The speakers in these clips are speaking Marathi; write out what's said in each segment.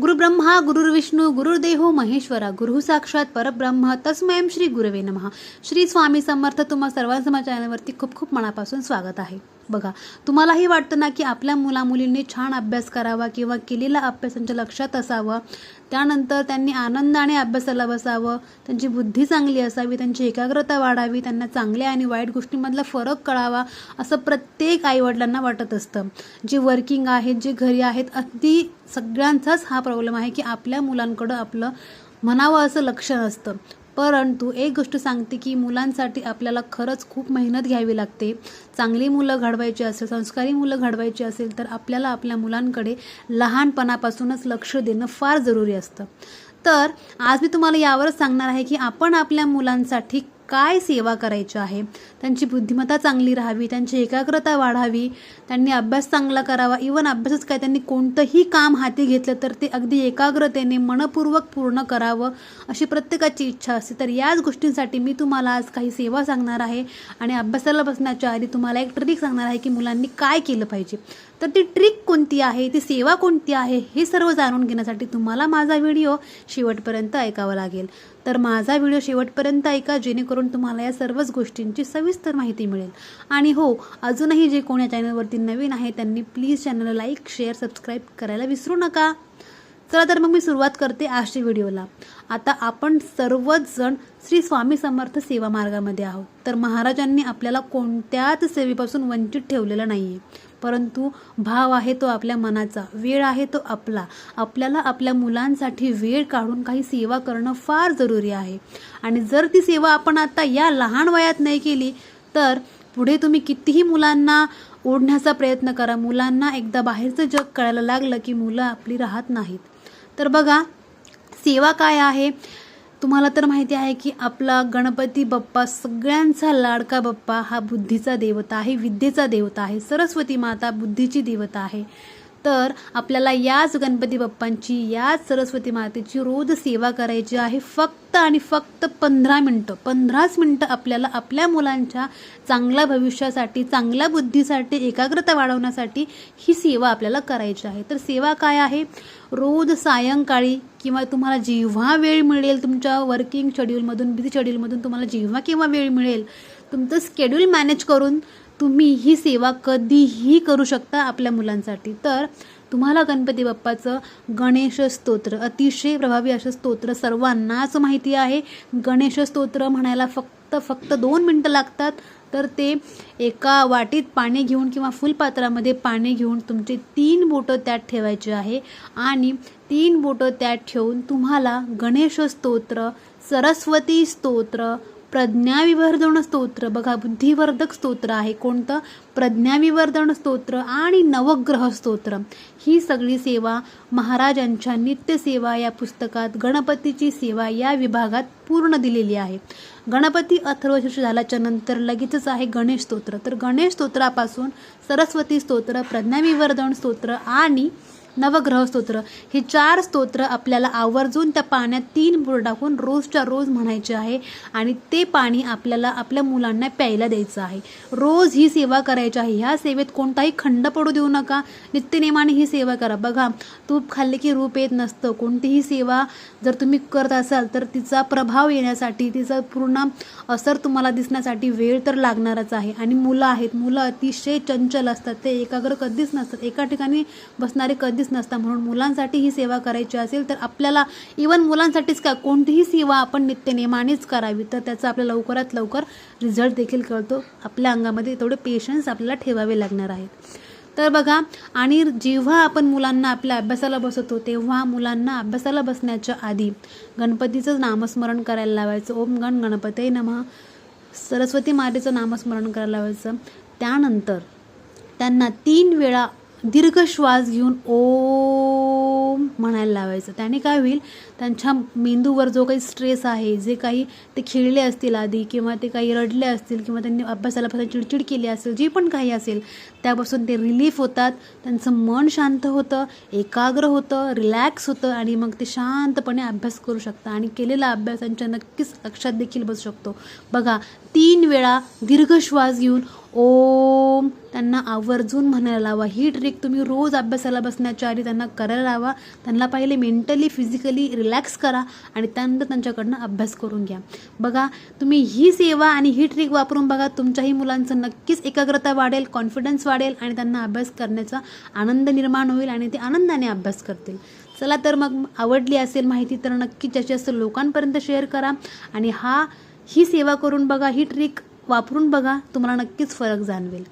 गुरुब्रह्मा गुरुर्विष्णू गुरुर्देहो महेश्वरा गुरु साक्षात परब्रह्म तस्मयं श्री गुरवे नमः. श्री स्वामी समर्थ तुम्हा सर्वांचं माझ्या चॅनलवरती खूप खूप मनापासून स्वागत आहे. बघा तुम्हालाही वाटतं ना की आपल्या मुलामुलींनी छान अभ्यास करावा किंवा केलेला अभ्यास त्यांच्या लक्षात असावा? त्यानंतर त्यांनी आनंदाने अभ्यासाला बसावं त्यांची बुद्धी चांगली असावी त्यांची एकाग्रता वाढावी त्यांना चांगल्या आणि वाईट गोष्टींमधला फरक कळावा असं प्रत्येक आईवडिलांना वाटत असतं. जे वर्किंग आहेत जे घरी आहेत अगदी सगळ्यांचाच हा प्रॉब्लेम आहे की आपल्या मुलांकडं आपलं म्हणावं असं लक्ष नसतं. परंतु एक गोष्ट सांगते की मुलांसाठी आपल्याला खरंच खूप मेहनत घ्यावी लागते. चांगली मुलं घडवायची असेल संस्कारी मुलं घडवायची असेल तर आपल्याला आपल्या मुलांकडे लहानपणापासूनच लक्ष देणं फार जरुरी असतं. तर आज मी तुम्हाला यावरच सांगणार आहे की आपण आपल्या मुलांसाठी काय सेवा करायची आहे? त्यांची बुद्धिमत्ता चांगली राहावी त्यांची एकाग्रता वाढावी त्यांनी अभ्यास चांगला करावा. इवन अभ्यासच काय त्यांनी कोणतंही काम हाती घेतलं तर ते अगदी एकाग्रतेने मनपूर्वक पूर्ण करावं अशी प्रत्येकाची इच्छा असते. तर याच गोष्टींसाठी मी तुम्हाला आज काही सेवा सांगणार आहे आणि अभ्यासाला बसण्याच्या आधी तुम्हाला एक ट्रिक सांगणार आहे की मुलांनी काय केलं पाहिजे. तर ती ट्रिक कोणती आहे? ती सेवा कोणती आहे? हे सर्व जाणून घेण्यासाठी तुम्हाला माझा व्हिडिओ शेवटपर्यंत ऐकावा लागेल. तर माझा व्हिडिओ शेवटपर्यंत ऐका जेणेकरून तुम्हाला या सर्वच गोष्टींची सविस्तर माहिती मिळेल. आणि हो अजूनही जे कोण या चॅनलवरती नवीन आहे त्यांनी प्लीज चॅनलला लाईक शेअर सबस्क्राईब करायला विसरू नका. चला तर मग मी सुरुवात करते आजच्या व्हिडिओला. आता आपण सर्वच जण श्री स्वामी समर्थ सेवा मार्गामध्ये आहोत. तर महाराजांनी आपल्याला कोणत्याच सेवेपासून वंचित ठेवलेलं नाही आहे परंतु भाव आहे तो आपल्या मनाचा वेळ आहे तो आपला. आपल्याला आपल्या मुलांसाठी वेळ काढून काही सेवा करणं फार जरुरी आहे. आणि जर ती सेवा आपण आता या लहान वयात नाही केली तर पुढे तुम्ही कितीही मुलांना ओढण्याचा प्रयत्न करा. मुलांना एकदा बाहेरचं जग कळायला लागलं की मुलं आपली राहत नाहीत. तर बघा सेवा काय आहे? तुम्हाला तर माहिती आहे की आपला गणपती बाप्पा सगळ्यांचा लाडका बाप्पा हा बुद्धीचा देवता आहे विद्येचा देवता आहे सरस्वती माता बुद्धीची देवता आहे. तर आपल्याला याच गणपती बाप्पांची याच सरस्वती मातेची रोज सेवा करायची आहे. फक्त आणि फक्त पंधरा मिनटं पंधराच मिनटं आपल्याला आपल्या मुलांच्या चांगल्या भविष्यासाठी चांगल्या बुद्धीसाठी एकाग्रता वाढवण्यासाठी ही सेवा आपल्याला करायची आहे. तर सेवा काय आहे? रोज सायंकाळी किंवा तुम्हाला जेव्हा वेळ मिळेल तुमच्या वर्किंग शेड्यूलमधून बिझी शेड्यूलमधून तुम्हाला जेव्हा केव्हा वेळ मिळेल तुमचं स्केड्यूल मॅनेज करून तुम्ही ही सेवा कधीही करू शकता आपल्या मुलांसाठी. तर तुम्हाला गणपती बाप्पाचं गणेश स्तोत्र अतिशय प्रभावी असं स्तोत्र सर्वांनाच माहिती आहे. गणेश स्तोत्र म्हणायला फक्त फक्त दोन मिनटं लागतात. तर ते एका वाटीत पाणी घेऊन किंवा फुलपात्रामध्ये पाणी घेऊन तुमचे तीन बोटं त्यात ठेवायचे आहे. आणि तीन बोटं त्यात ठेवून तुम्हाला गणेश स्तोत्र सरस्वती स्तोत्र प्रज्ञाविवर्धन स्तोत्र. बघा बुद्धिवर्धक स्तोत्र आहे. कोणतं? प्रज्ञाविवर्धन स्तोत्र आणि नवग्रह स्तोत्र. ही सगळी सेवा महाराजांच्या नित्यसेवा या पुस्तकात गणपतीची सेवा या विभागात पूर्ण दिलेली आहे. गणपती अथर्वशीर्ष झाल्याच्यानंतर लगेचच आहे गणेश स्तोत्र. तर गणेश स्तोत्रापासून सरस्वती स्तोत्र प्रज्ञाविवर्धन स्तोत्र आणि नवग्रह स्तोत्र हे चार स्तोत्र आपल्याला आवर्जून त्या पाण्यात तीन बुड टाकून रोजच्या रोज म्हणायचे आहे आणि ते पाणी आपल्याला आपल्या मुलांना प्यायला द्यायचं आहे. रोज ही सेवा करायची आहे. ह्या सेवेत कोणताही खंड पडू देऊ नका. नित्यनेमाने ही सेवा करा. बघा तूप खाल्ले की रूप येत नसतं. कोणतीही सेवा जर तुम्ही करत असाल तर तिचा प्रभाव येण्यासाठी तिचा पूर्ण असर तुम्हाला दिसण्यासाठी वेळ तर लागणारच आहे. आणि मुलं आहेत. मुलं अतिशय चंचल असतात. ते एकाग्र कधीच नसतात. एका ठिकाणी बसणारे कधीच नसता म्हणून मुलांसाठी ही सेवा करायची असेल तर आपल्याला इवन मुलांसाठीच का कोणतीही सेवा आपण नित्यनेमानेच करावी तर त्याचा आपल्याला लवकरात लवकर रिझल्ट देखील कळतो. आपल्या अंगामध्ये तेवढे पेशन्स आपल्याला ठेवावे लागणार आहेत. तर बघा आणि जेव्हा आपण मुलांना आपल्या अभ्यासाला बसवतो तेव्हा मुलांना अभ्यासाला बसण्याच्या आधी गणपतीचं नामस्मरण करायला लावायचं. ओम गण गणपते नमः. सरस्वती मातेचं नामस्मरण करायला लावायचं. त्यानंतर त्यांना तीन वेळा दीर्घ श्वास घेऊन ओम म्हणायला लावायचं. त्याने काय होईल? त्यांच्या मेंदूवर जो काही स्ट्रेस आहे जे काही ते खेळले असतील आधी किंवा ते काही रडले असतील किंवा त्यांनी अभ्यासाला फक्त चिडचिड केली असेल जे पण काही असेल त्यापासून ते रिलीफ होतात. त्यांचं मन शांत होतं एकाग्र होतं रिलॅक्स होतं आणि मग ते शांतपणे अभ्यास करू शकतात आणि केलेला अभ्यास त्यांच्या नक्कीच लक्षात देखील बसू शकतो. बघा तीन वेळा दीर्घ श्वास घेऊन ओम. त्यांना आवर्जून म्हणायला लावा. ही ट्रिक तुम्ही रोज अभ्यासाला बसण्याच्या आधी त्यांना करायला लावा. त्यांना पहिले मेंटली फिजिकली रिलॅक्स करा आणि त्यानंतर त्यांच्याकडनं अभ्यास करून घ्या. बघा तुम्ही ही सेवा आणि ही ट्रिक वापरून बघा तुमच्याही मुलांचं नक्कीच एकाग्रता वाढेल कॉन्फिडन्स वाढेल आणि त्यांना अभ्यास करण्याचा आनंद निर्माण होईल आणि ते आनंदाने अभ्यास करतील. चला तर मग आवडली असेल माहिती तर नक्की जास्तीत जास्त लोकांपर्यंत शेअर करा. आणि हा ही सेवा करून बघा ही ट्रिक वापरून बघा तुम्हाला नक्कीच फरक जाणवेल.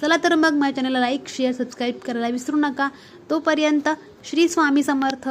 चला तर मग माझ्या चॅनलला लाईक शेअर सबस्क्राईब करायला विसरू नका. तोपर्यंत श्री स्वामी समर्थ.